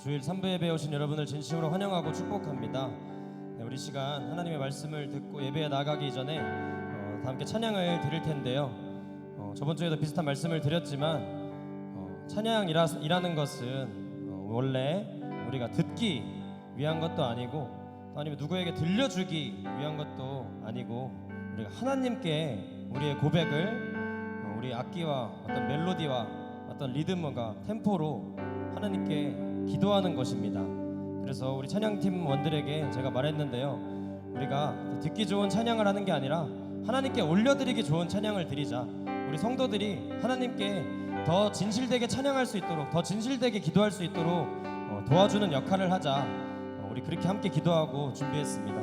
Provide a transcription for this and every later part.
주일 3부 예배에 오신 여러분을 진심으로 환영하고 축복합니다. 네, 우리 시간 하나님의 말씀을 듣고 예배에 나가기 전에 어, 다 함께 찬양을 드릴 텐데요. 어, 저번 주에도 비슷한 말씀을 드렸지만 어, 찬양이라는 것은 어, 원래 우리가 듣기 위한 것도 아니고 또 아니면 누구에게 들려주기 위한 것도 아니고 우리가 하나님께 우리의 고백을 어, 우리 악기와 어떤 멜로디와 어떤 리듬과 템포로 하나님께 기도하는 것입니다. 그래서 우리 찬양팀 원들에게 제가 말했는데요. 우리가 듣기 좋은 찬양을 하는 게 아니라 하나님께 올려드리기 좋은 찬양을 드리자. 우리 성도들이 하나님께 더 진실되게 찬양할 수 있도록 더 진실되게 기도할 수 있도록 어, 도와주는 역할을 하자. 어, 우리 그렇게 함께 기도하고 준비했습니다.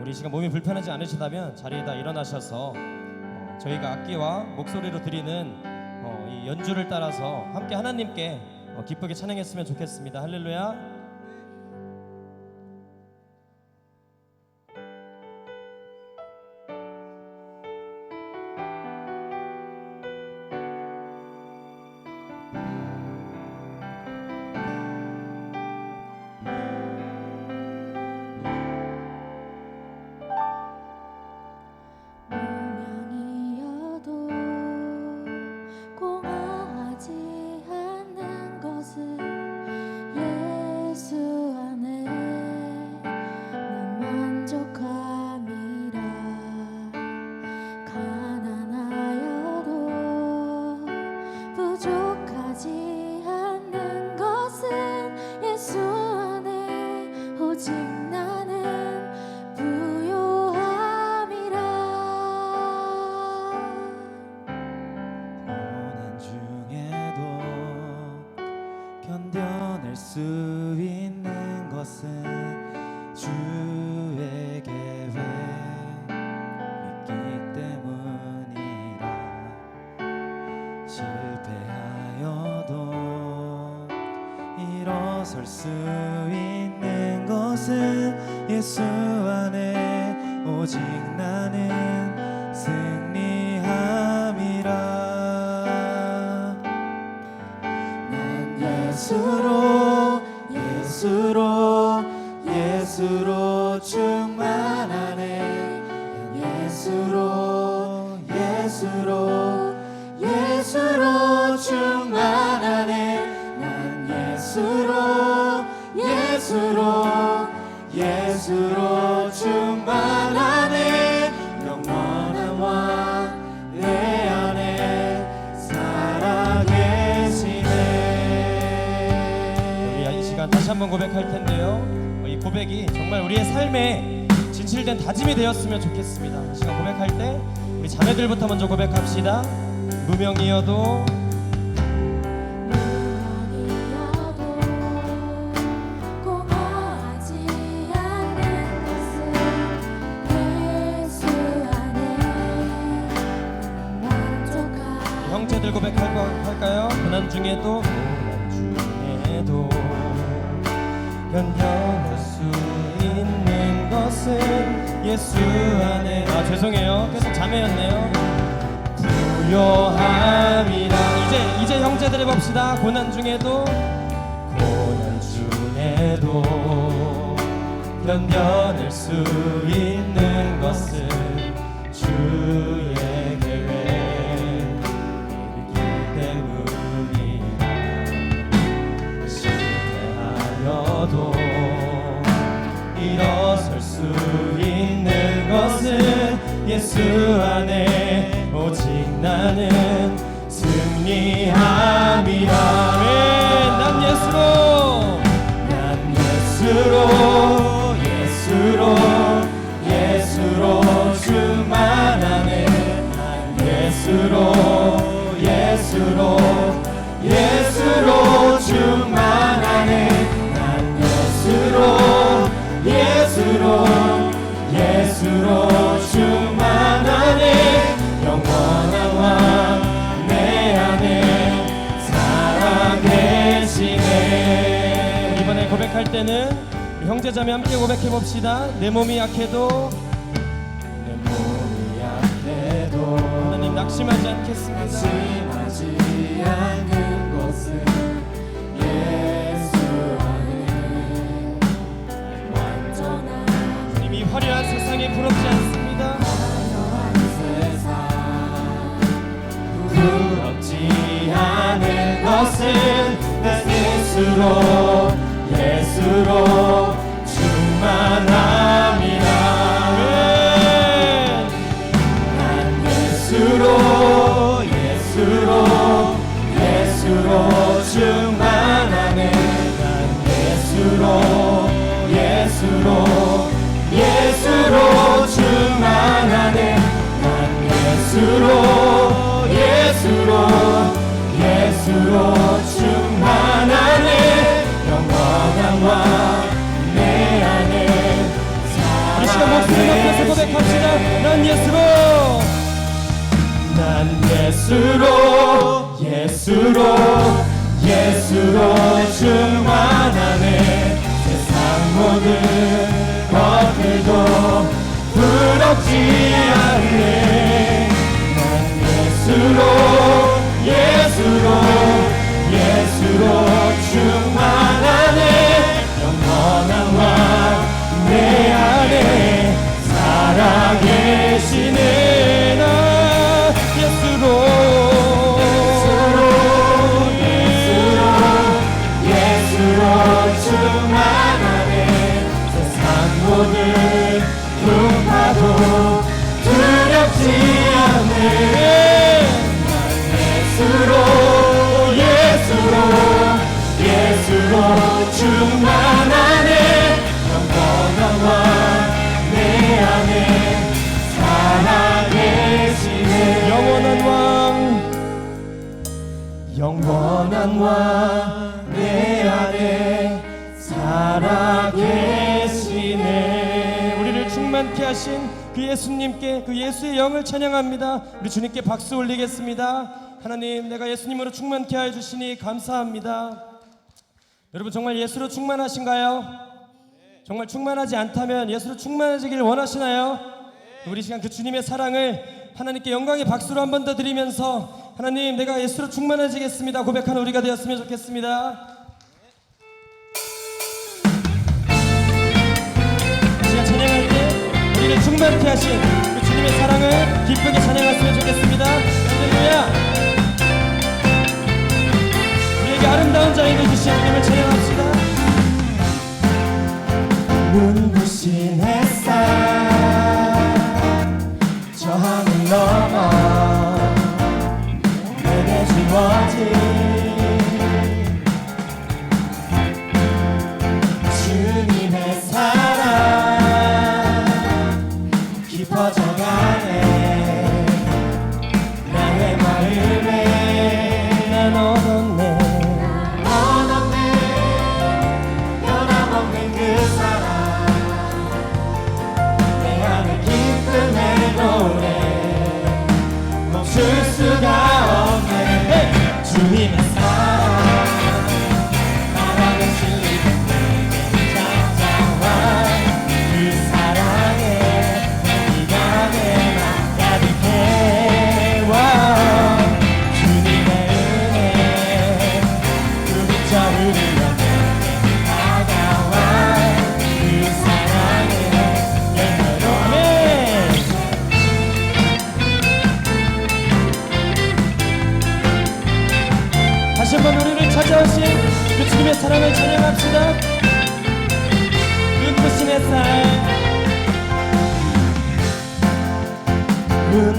우리 시간 몸이 불편하지 않으시다면 자리에다 일어나셔서 어, 저희가 악기와 목소리로 드리는 어, 이 연주를 따라서 함께 하나님께 어, 기쁘게 찬양했으면 좋겠습니다. 할렐루야. 견뎌낼 수 있는 것은 주 예수로 예수로 예수로 충만하네 영원한 왕내 안에 살아계시네 우리 이 시간 다시 한번 고백할 텐데요. 어, 이 고백이 정말 우리의 삶에 진실된 다짐이 되었으면 좋겠습니다. 이 시간 고백할 때 우리 자매들부터 먼저 고백합시다. 무명이어도 형제들 고백할 거 할까요? 고난 중에도 고난 중에도 견뎌낼 수 있는 것은 예수 안에. 아 죄송해요. 계속 자매였네요. 부요함이라. 이제 이제 형제들 해봅시다. 고난 중에도 고난 중에도 견뎌낼 수 있는 것은 주 예수 안에 오직 나는 승리함이라. 아멘. 난 예수로. 난 예수로. 예수로. 예수로 충만하네 난 예수로 예수로. 예수로 때는 형제자매 함께 고백해 봅시다. 내 몸이 약해도 내 몸이 약해도 하나님 낙심하지 않겠습니다. 낙심하지 않는 것은 예수 안에 완전한 하나님 이 화려한 세상에 부럽지 않습니다. 화려한 세상 부럽지 않은 것은 내 스스로 예수 예수로 예수로 예수로 충만하네. 세상 모든 것들도 부럽지 않네. 난 예수로 하신 그 예수님께 그 예수의 영을 찬양합니다. 우리 주님께 박수 올리겠습니다. 하나님, 내가 예수님으로 충만케 하여 주시니 감사합니다. 여러분 정말 예수로 충만하신가요? 정말 충만하지 않다면 예수로 충만해지길 원하시나요? 우리 시간 그 주님의 사랑을 하나님께 영광의 박수로 한 번 더 드리면서 하나님 내가 예수로 충만해지겠습니다 고백하는 우리가 되었으면 좋겠습니다. 우리를 충만케 하신 그 주님의 사랑을 기쁘게 찬양했으면 좋겠습니다. 할렐루야. 우리에게 아름다운 자인을 주신 주님을 찬양합시다. 눈부신 햇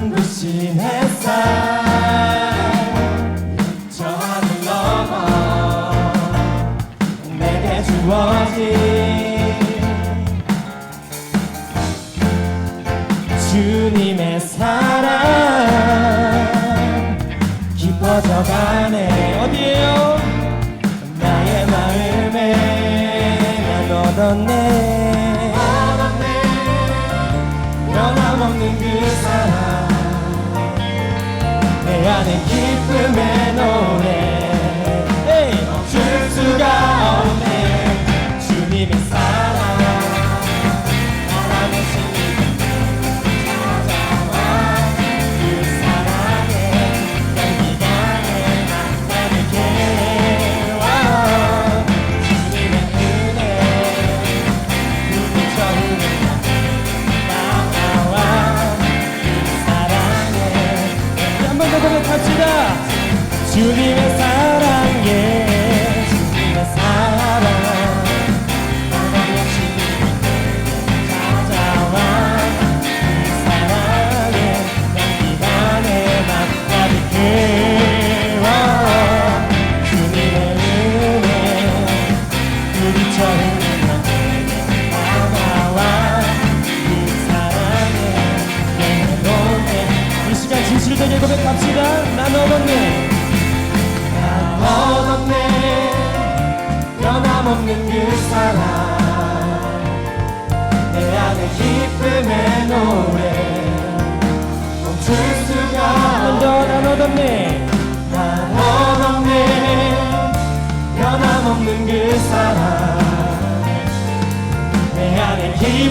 눈부신 햇살 저 하늘 넘어 내게 주어진 주님의 사랑 깊어져가네 어디에요? 나의 마음에 난 얻었네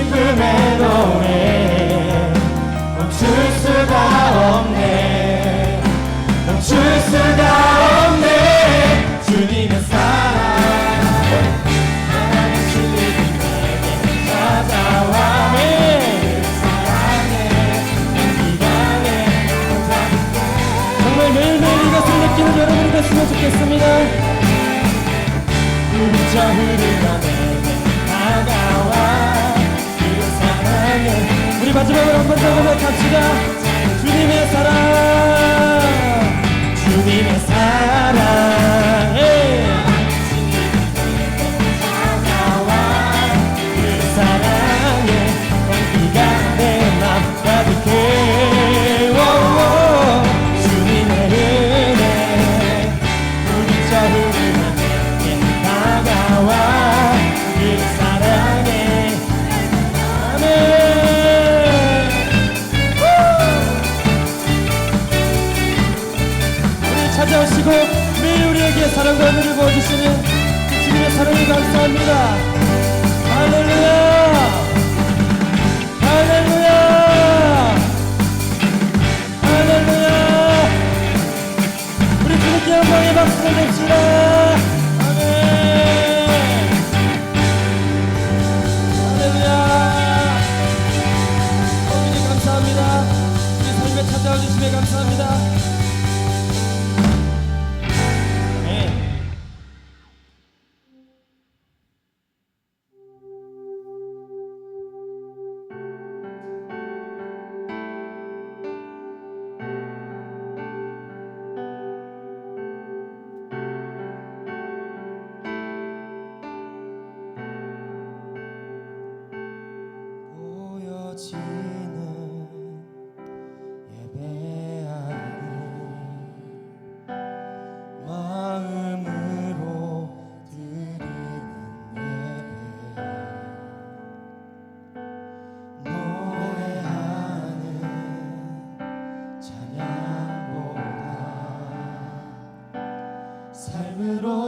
슬픔의 노래 멈출 수가 없네. 멈출 수가 없네. 주님의 사랑 하나님 주님 내게 찾아와. 그 사랑에 기간에 정말 매일매일 이것을 느끼는 여러분이 됐으면 좋겠습니다. 우리 저 흐르는 마지막으로 한 번 더 갑시다 삶으로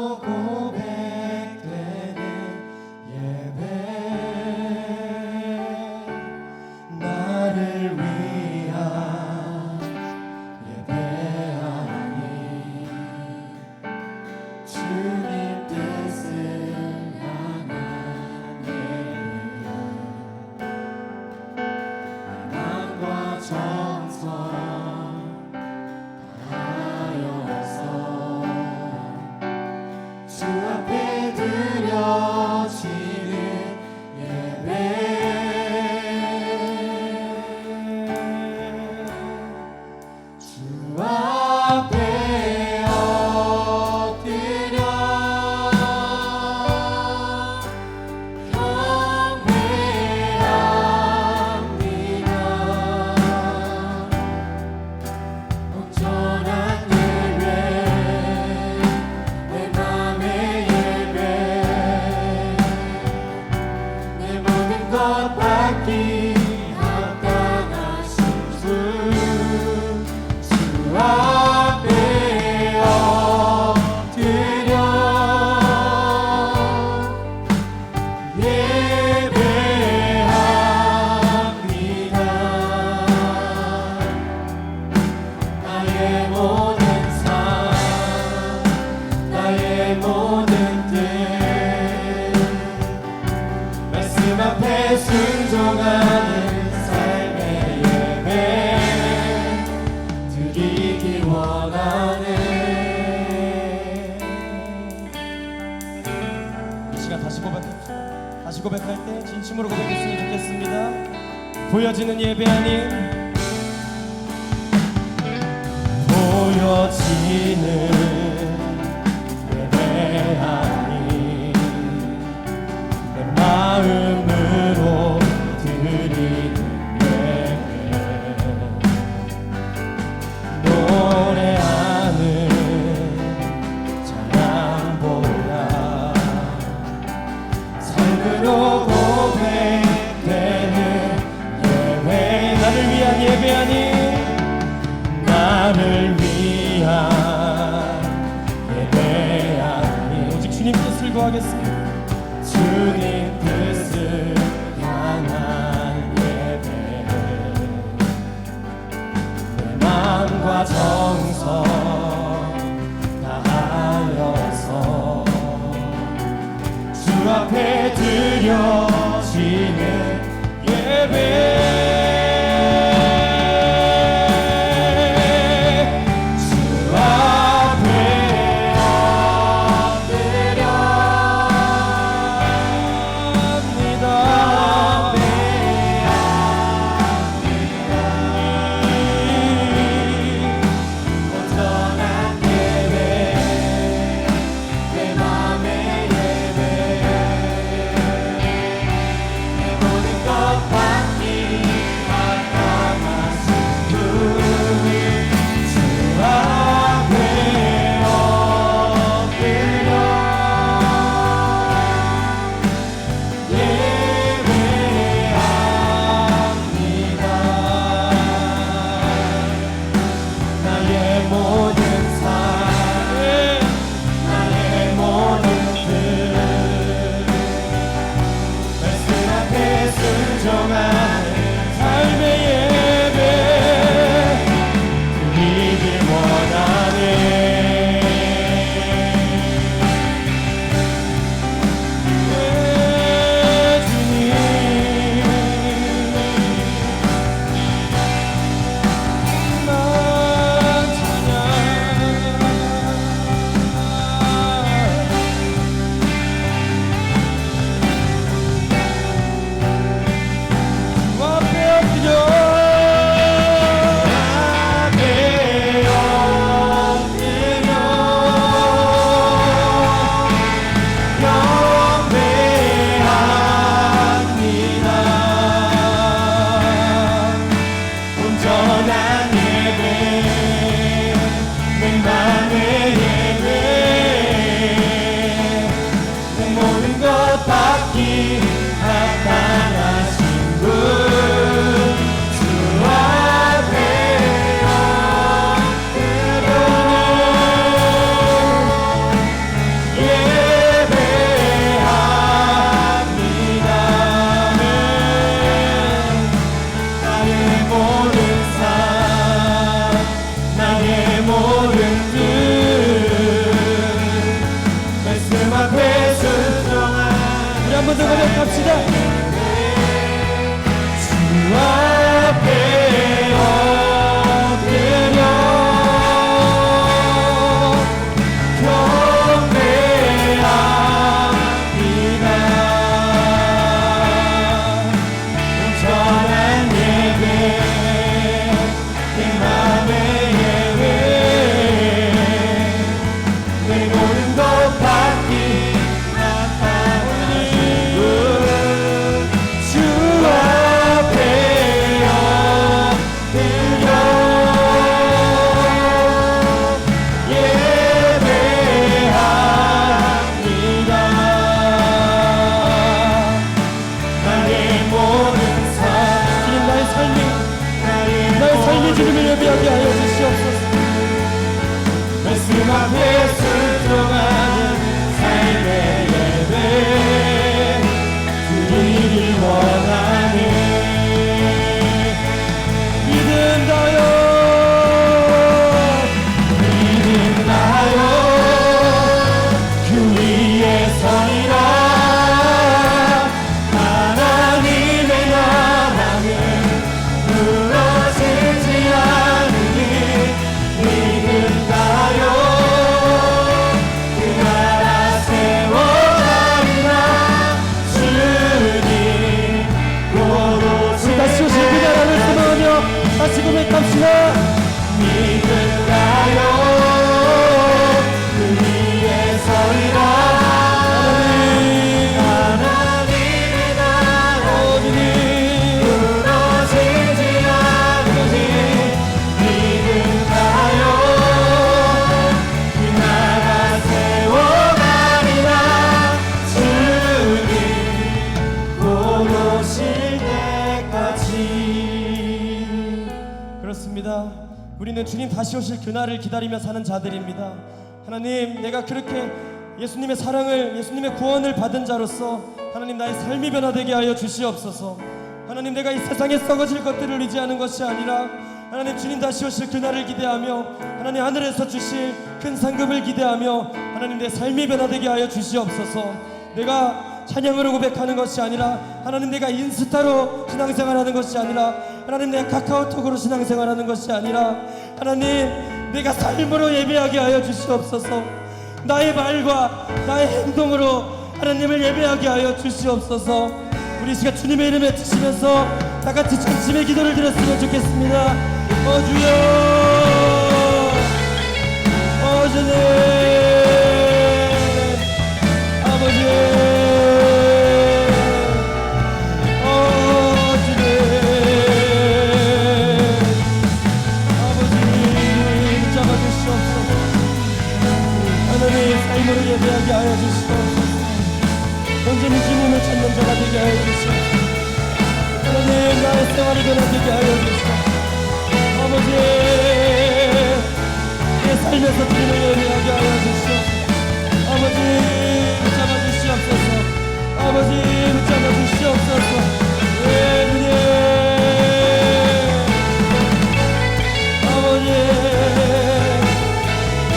Vá 우리는 주님 다시 오실 그날을 기다리며 사는 자들입니다. 하나님, 내가 그렇게 예수님의 사랑을, 예수님의 구원을 받은 자로서 하나님 나의 삶이 변화되게 하여 주시옵소서. 하나님, 내가 이 세상에 썩어질 것들을 의지하는 것이 아니라 하나님 주님 다시 오실 그날을 기대하며 하나님 하늘에서 주실 큰 상급을 기대하며 하나님 내 삶이 변화되게 하여 주시옵소서. 내가 찬양으로 고백하는 것이 아니라 하나님 내가 인스타로 신앙생활하는 것이 아니라 하나님 내가 카카오톡으로 신앙생활하는 것이 아니라 하나님 내가 삶으로 예배하게 하여 주시옵소서. 나의 말과 나의 행동으로 하나님을 예배하게 하여 주시옵소서. 우리 시간 주님의 이름에 드시면서 다 같이 전심의 기도를 드렸으면 좋겠습니다. 어 주여! 어 주님! 아버지 되게 하여 주시옵소서 하나님 나의 생활이 변화되게 하여 주시옵소서 아버지 내 삶에서 주님을 예배하게 하여 주시옵소서 아버지 붙잡아 주시옵소서. 아버지 붙잡아 주시옵소서. 예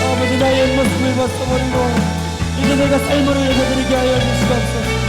아버지 나의 모습을 벗어버리고 이제 내가 삶으로 예배드리게 하여 주시옵소서